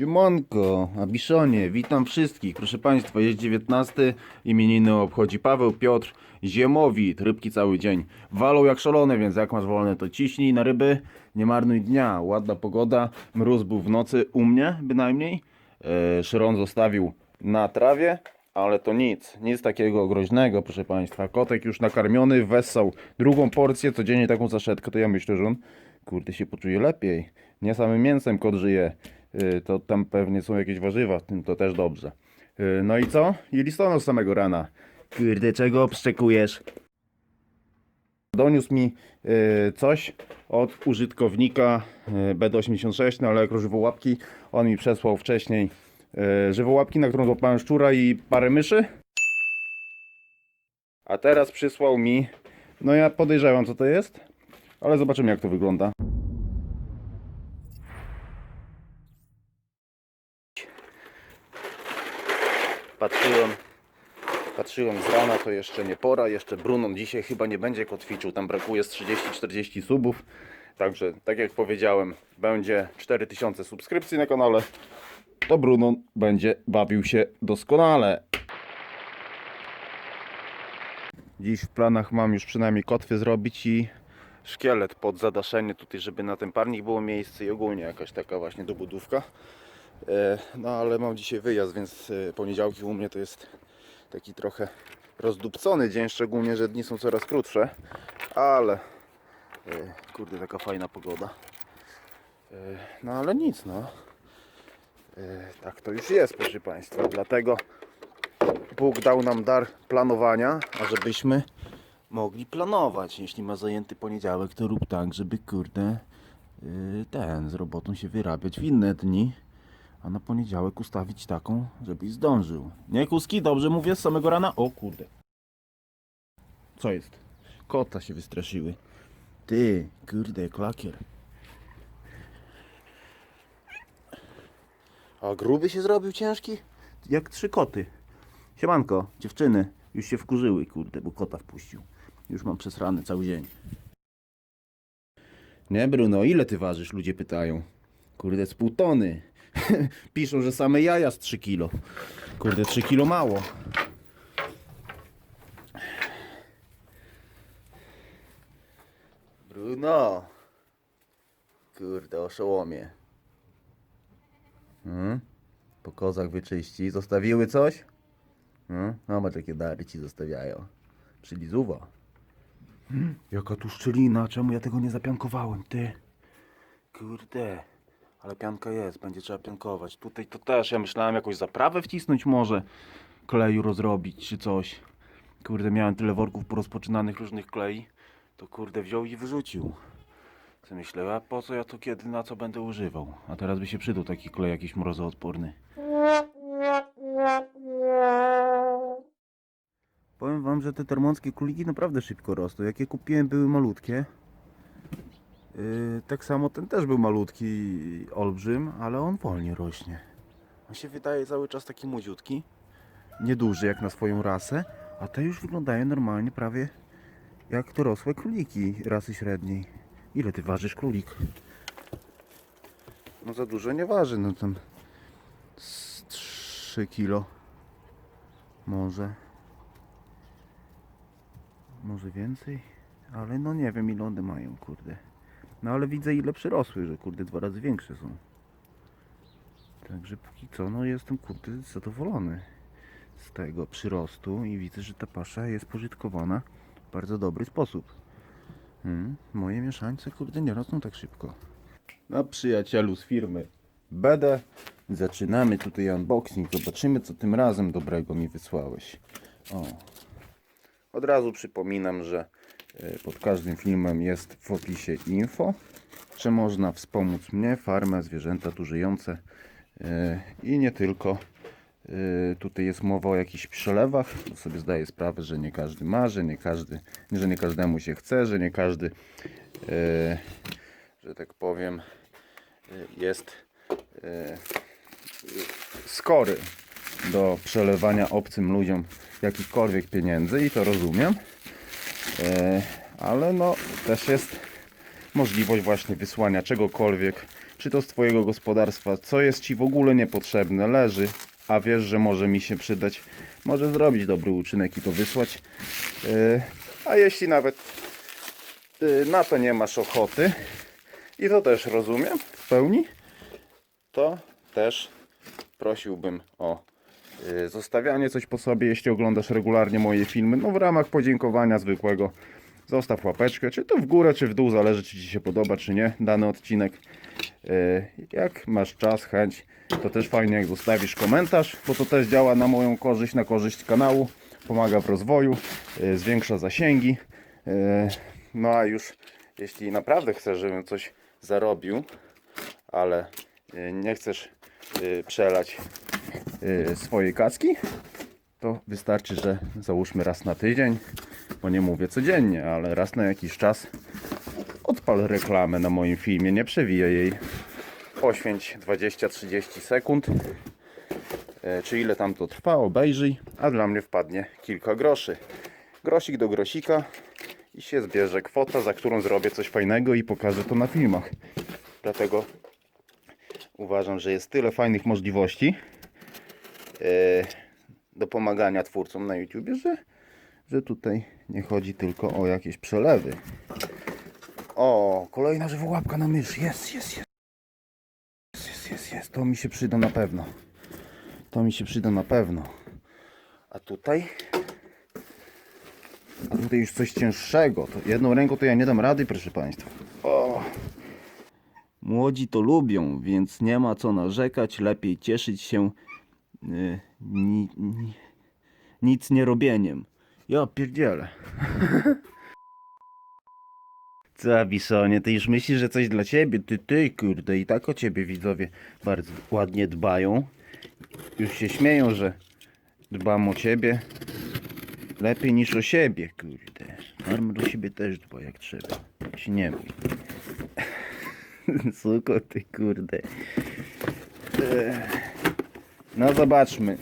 Siemanko, Abiszonie, witam wszystkich. Proszę Państwa, jest 19, imieniny obchodzi Paweł, Piotr, Ziemowit, rybki cały dzień. Walą jak szalone, więc jak masz wolne to ciśnij na ryby, nie marnuj dnia. Ładna pogoda, mróz był w nocy u mnie bynajmniej. E, Szyron zostawił na trawie, ale to nic, nic takiego groźnego, proszę Państwa. Kotek już nakarmiony, wessał drugą porcję, codziennie taką zaszetkę, to ja myślę, że on kurde się poczuje lepiej. Nie samym mięsem kot żyje, to tam pewnie są jakieś warzywa, w tym to też dobrze. Y, No i co? I listonosz z samego rana. Kurde, czego obszczekujesz? Doniósł mi y, coś od użytkownika y, B86, no ale jak żywiołapki, on mi przesłał wcześniej y, żywiołapki, na którą złapałem szczura i parę myszy. A teraz przysłał mi, no ja podejrzewam co to jest, ale zobaczymy jak to wygląda. Patrzyłem, patrzyłem z rana, to jeszcze nie pora, jeszcze Brunon dzisiaj chyba nie będzie kotwiczył, tam brakuje z 30-40 subów. Także, tak jak powiedziałem, będzie 4000 subskrypcji na kanale, to Brunon będzie bawił się doskonale. Dziś w planach mam już przynajmniej kotwy zrobić i szkielet pod zadaszenie tutaj, żeby na ten parnik było miejsce i ogólnie jakaś taka właśnie dobudówka. E, No ale mam dzisiaj wyjazd, więc e, poniedziałki u mnie to jest taki trochę rozdupcony dzień, szczególnie, że dni są coraz krótsze, ale e, kurde taka fajna pogoda. No ale nic no. Tak to już jest proszę Państwa, dlatego Bóg dał nam dar planowania, ażebyśmy mogli planować. Jeśli ma zajęty poniedziałek, to rób tak, żeby kurde ten z robotą się wyrabiać w inne dni, a na poniedziałek ustawić taką, żebyś zdążył. Nie kuski, dobrze mówię z samego rana? O kurde. Co jest? Kota się wystraszyły. Ty, kurde, klakier. A gruby się zrobił ciężki? Jak trzy koty. Siemanko, dziewczyny, już się wkurzyły, kurde, bo kota wpuścił. Już mam przesrany cały dzień. Nie, Bruno, ile ty ważysz? Ludzie pytają. Kurde, z pół tony. Piszą, że same jaja z 3 kilo. Kurde, 3 kilo mało. Bruno. Kurde, oszołomie. Hmm? Po kozach wyczyści. Zostawiły coś? No, zobacz jakie dary ci zostawiają. Przylizuwa. Hmm, jaka tu szczelina, czemu ja tego nie zapiankowałem, ty? Kurde, ale pianka jest, będzie trzeba piankować. Tutaj to też, ja myślałem jakąś zaprawę wcisnąć może, kleju rozrobić czy coś. Kurde, miałem tyle worków porozpoczynanych różnych klei, to kurde wziął i wyrzucił. Co myślę, a po co ja to kiedy, na co będę używał? A teraz by się przydał taki klej jakiś mrozoodporny. Powiem wam, że te termonskie króliki naprawdę szybko rosną. Jak je kupiłem były malutkie. Yy, tak samo ten też był malutki, olbrzym, ale on wolnie rośnie. On się wydaje cały czas taki młodziutki. Nieduży jak na swoją rasę, a te już wyglądają normalnie prawie jak dorosłe króliki rasy średniej. Ile ty ważysz królik? No za dużo nie waży, no tam z 3 kilo. Może. Może więcej? Ale no nie wiem ile one mają, kurde. No ale widzę ile przyrosły, że kurde dwa razy większe są. Także póki co, no jestem kurde zadowolony z tego przyrostu i widzę, że ta pasza jest pożytkowana w bardzo dobry sposób. Hmm, moje mieszańce kurde nie rosną tak szybko. No przyjacielu z firmy BD zaczynamy tutaj unboxing. Zobaczymy co tym razem dobrego mi wysłałeś. O, od razu przypominam, że pod każdym filmem jest w opisie info, że można wspomóc mnie, farmę, zwierzęta tu żyjące e, i nie tylko. E, Tutaj jest mowa o jakichś przelewach. To sobie zdaję sprawę, że nie każdy ma, że nie, każdy, że nie każdemu się chce, że nie każdy, e, że tak powiem, e, jest e, skory do przelewania obcym ludziom jakichkolwiek pieniędzy i to rozumiem. E, ale no też jest możliwość właśnie wysłania czegokolwiek czy to z twojego gospodarstwa, co jest ci w ogóle niepotrzebne, leży, a wiesz, że może mi się przydać, może zrobić dobry uczynek i to wysłać. Yy, a jeśli nawet yy, na to nie masz ochoty, i to też rozumiem w pełni, to też prosiłbym o zostawianie coś po sobie, jeśli oglądasz regularnie moje filmy. No w ramach podziękowania zwykłego zostaw łapeczkę, czy to w górę, czy w dół, zależy czy Ci się podoba, czy nie, dany odcinek. Y, Jak masz czas, chęć, to też fajnie jak zostawisz komentarz, bo to też działa na moją korzyść, na korzyść kanału, pomaga w rozwoju, y, zwiększa zasięgi. Y, No a już jeśli naprawdę chcesz, żebym coś zarobił, ale y, nie chcesz y, przelać y, swojej kaski, to wystarczy, że załóżmy raz na tydzień, bo nie mówię codziennie, ale raz na jakiś czas odpal reklamę na moim filmie, nie przewijaj jej. Poświęć 20-30 sekund, e, czy ile tam to trwa, obejrzyj, a dla mnie wpadnie kilka groszy. Grosik do grosika i się zbierze kwota, za którą zrobię coś fajnego i pokażę to na filmach. Dlatego uważam, że jest tyle fajnych możliwości do pomagania twórcom na YouTube, że, że tutaj nie chodzi tylko o jakieś przelewy. O, kolejna żywołapka na mysz. Jest, jest, jest. Jest, jest, jest. To mi się przyda na pewno. To mi się przyda na pewno. A tutaj? A tutaj już coś cięższego. To jedną ręką to ja nie dam rady, proszę Państwa. O. Młodzi to lubią, więc nie ma co narzekać. Lepiej cieszyć się ni, ni, nic nie robieniem. Ja pierdzielę. Co, Bisonie, ty już myślisz, że coś dla ciebie? Ty, ty, kurde, i tak o ciebie widzowie bardzo ładnie dbają. Już się śmieją, że dbam o ciebie lepiej niż o siebie, kurde. Arma do siebie też dba jak trzeba. Się nie bój. Suko, ty, kurde. Ech. No zobaczmy,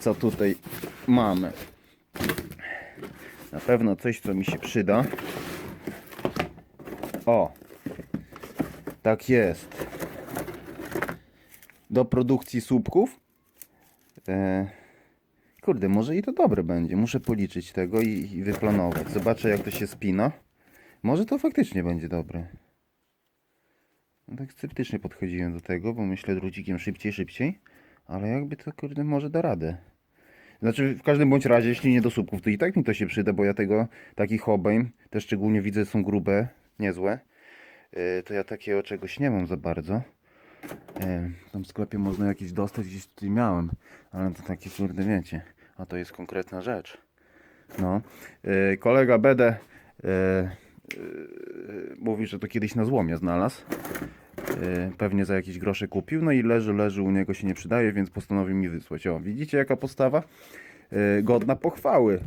co tutaj mamy. Na pewno coś, co mi się przyda. O, tak jest. Do produkcji słupków. E, kurde, może i to dobre będzie. Muszę policzyć tego i, i wyplanować. Zobaczę, jak to się spina. Może to faktycznie będzie dobre. No tak sceptycznie podchodziłem do tego, bo myślę drucikiem szybciej, szybciej. Ale jakby to, kurde, może da radę. Znaczy, w każdym bądź razie, jeśli nie do słupków, to i tak mi to się przyda, bo ja tego, takich obejm, te szczególnie widzę, są grube, niezłe. Yy, to ja takiego czegoś nie mam za bardzo. Yy, tam w sklepie można jakieś dostać, gdzieś tutaj miałem, ale to takie kurde wiecie, a to jest konkretna rzecz. No, yy, kolega Bede yy, yy, mówi, że to kiedyś na złomie znalazł. Yy, pewnie za jakieś grosze kupił, no i leży, leży, u niego się nie przydaje, więc postanowił mi wysłać. O, widzicie jaka postawa? Yy, godna pochwały.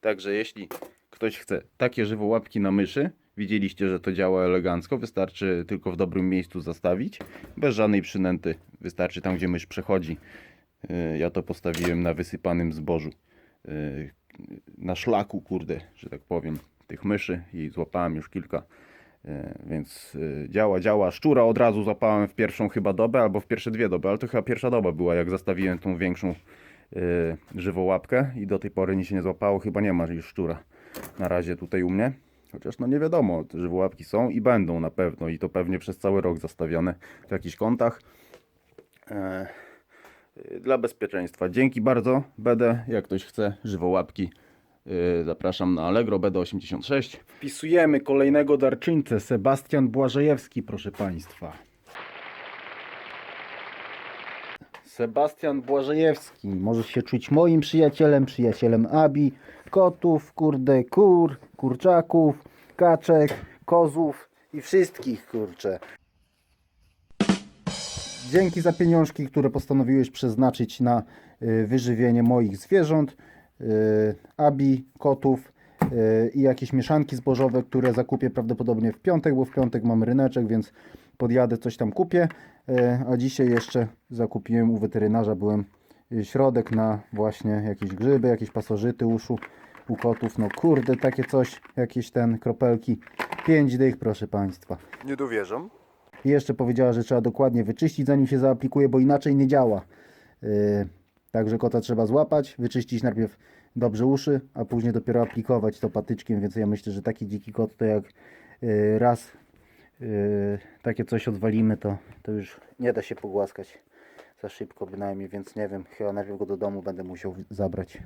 Także jeśli ktoś chce takie żywołapki na myszy, widzieliście, że to działa elegancko, wystarczy tylko w dobrym miejscu zastawić, bez żadnej przynęty, wystarczy tam, gdzie mysz przechodzi. Yy, Ja to postawiłem na wysypanym zbożu, na szlaku, kurde, że tak powiem, tych myszy i złapałem już kilka. Yy, Więc yy, działa, działa. Szczura od razu złapałem w pierwszą chyba dobę, albo w pierwsze dwie doby, ale to chyba pierwsza doba była, jak zastawiłem tą większą yy, żywołapkę i do tej pory nic się nie złapało, chyba nie ma już szczura na razie tutaj u mnie. Chociaż no nie wiadomo, te żywołapki są i będą na pewno i to pewnie przez cały rok zastawione w jakichś kątach. E, dla bezpieczeństwa. Dzięki bardzo. Będę, jak ktoś chce, żywołapki. Y, Zapraszam na Allegro BD86. Wpisujemy kolejnego darczyńcę. Sebastian Błażejewski, proszę Państwa. Sebastian Błażejewski. Możesz się czuć moim przyjacielem, przyjacielem Abi, kotów, kurde, kur, kurczaków, kaczek, kozów i wszystkich, kurcze. Dzięki za pieniążki, które postanowiłeś przeznaczyć na y, wyżywienie moich zwierząt, abi, kotów y, i jakieś mieszanki zbożowe, które zakupię prawdopodobnie w piątek, bo w piątek mam ryneczek, więc podjadę, coś tam kupię. Y, A dzisiaj jeszcze zakupiłem u weterynarza, byłem y, środek na właśnie jakieś grzyby, jakieś pasożyty uszu u kotów. No kurde, takie coś, jakieś ten kropelki 5 dych, proszę Państwa. Nie dowierzam. I jeszcze powiedziała, że trzeba dokładnie wyczyścić, zanim się zaaplikuje, bo inaczej nie działa. Yy, także kota trzeba złapać, wyczyścić najpierw dobrze uszy, a później dopiero aplikować to patyczkiem, więc ja myślę, że taki dziki kot to jak yy, raz yy, takie coś odwalimy, to, to już nie da się pogłaskać za szybko bynajmniej, więc nie wiem, chyba najpierw go do domu będę musiał zabrać.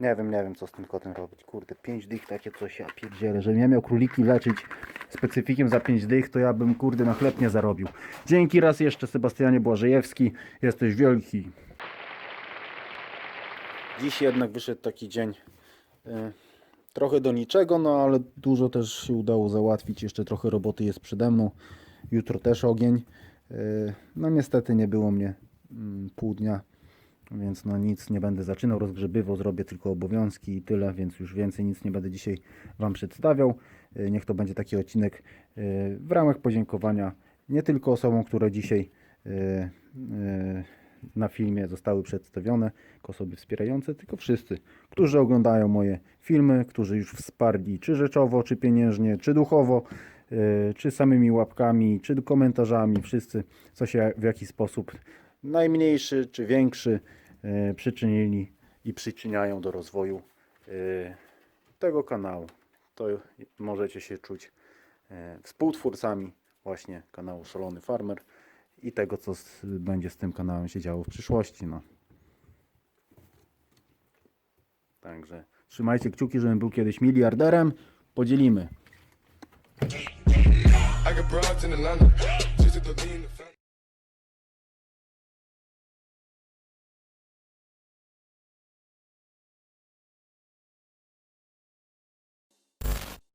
Nie wiem, nie wiem co z tym kotem robić. Kurde, 5 dych takie coś, ja pierdzielę. Żebym ja miał króliki leczyć specyfikiem za 5 dych, to ja bym kurde na chleb nie zarobił. Dzięki raz jeszcze Sebastianie Błażejewski. Jesteś wielki. Dziś jednak wyszedł taki dzień y, trochę do niczego, no ale dużo też się udało załatwić. Jeszcze trochę roboty jest przede mną. Jutro też ogień. Y, no niestety nie było mnie mm, pół dnia więc no nic nie będę zaczynał, rozgrzebywał, zrobię tylko obowiązki i tyle, więc już więcej nic nie będę dzisiaj Wam przedstawiał. Y, Niech to będzie taki odcinek w ramach podziękowania nie tylko osobom, które dzisiaj y, na filmie zostały przedstawione, jako osoby wspierające, tylko wszyscy, którzy oglądają moje filmy, którzy już wsparli czy rzeczowo, czy pieniężnie, czy duchowo, y, czy samymi łapkami, czy komentarzami, wszyscy, co się w jakiś sposób najmniejszy czy większy e, przyczynili i przyczyniają do rozwoju e, tego kanału. To możecie się czuć e, współtwórcami właśnie kanału Szalony Farmer i tego, co z, będzie z tym kanałem się działo w przyszłości. No. Także trzymajcie kciuki, żebym był kiedyś miliarderem. Podzielimy.